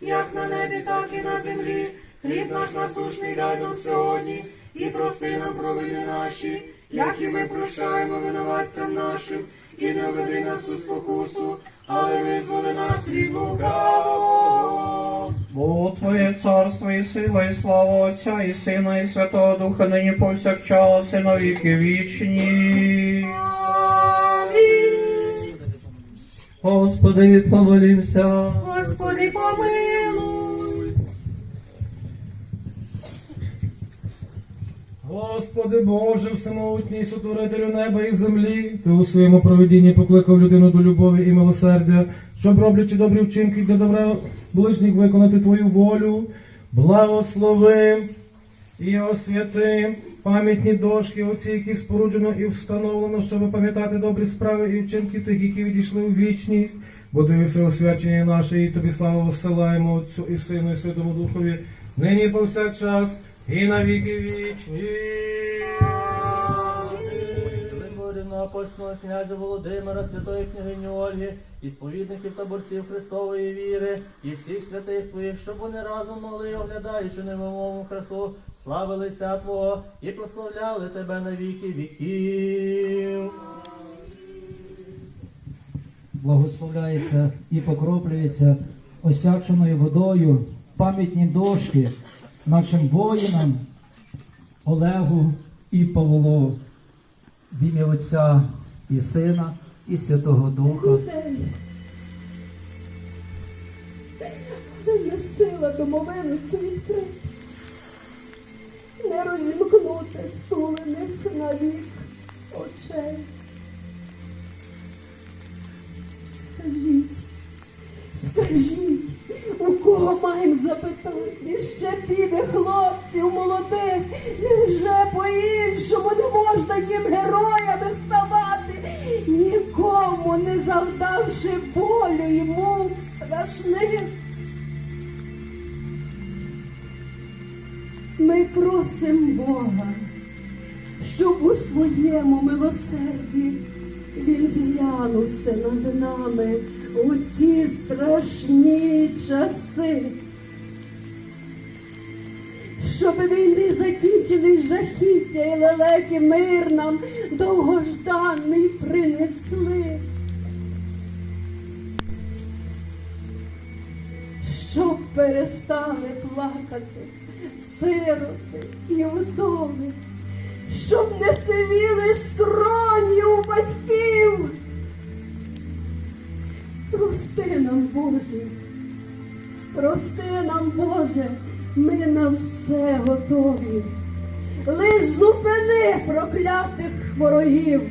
як на небі, так і на землі. Хліб наш насушний дай нам сьогодні, і прости нам провини наші, як і ми прощаємо винуватцям нашим, і не веди нас у спокусу, але визволи нас від лукавого. Бо Твоє царство і сила, і слава Отця, і Сина, і Святого Духа, нині повсякчас, і на віки вічні. Амінь. Господи, відповелімся. Господи, помилуй. Господи Боже, всемогутній сотворителю неба і землі, ти у своєму проведінні покликав людину до любові і милосердя, щоб роблячи добрі вчинки для добра ближніх виконати Твою волю, благослови і освяти пам'ятні дошки, оці, які споруджено і встановлено, щоб пам'ятати добрі справи і вчинки тих, які відійшли у вічність. Бо дивися освячення наше, і тобі славу посилаємо Отцю і Сину, і Святому Духові, нині повсякчас, і на віки вічні. Апостольного князя Володимира, святої княгині Ольги, і сповідників та борців Христової віри, і всіх святих твоїх, щоб вони разом могли, оглядаючи невимовну красу, слави лиця Твого і прославляли Тебе на віки віків. благословляється і покроплюється осяченою водою пам'ятні дошки нашим воїнам Олегу і Павлу в ім'я Отця і Сина і Святого Духа. Це є сила домовинності відкрити, не розімкнути стулених на вік очей. Запитати? Ще піде хлопців молодих, невже по-іншому не можна їм героями ставати, нікому не завдавши болю і мук страшних. Ми просимо Бога, щоб у своєму милосерді він зглянувся над нами у ці страшні часи. Щоб війни закінчились жахіття і лелеки мир нам довгожданий принесли. щоб перестали плакати сироти і вдови, щоб не сивіли скроні у батьків. Прости нам, Боже, прости нам, Боже, ми на все. Лиш зупини проклятих ворогів.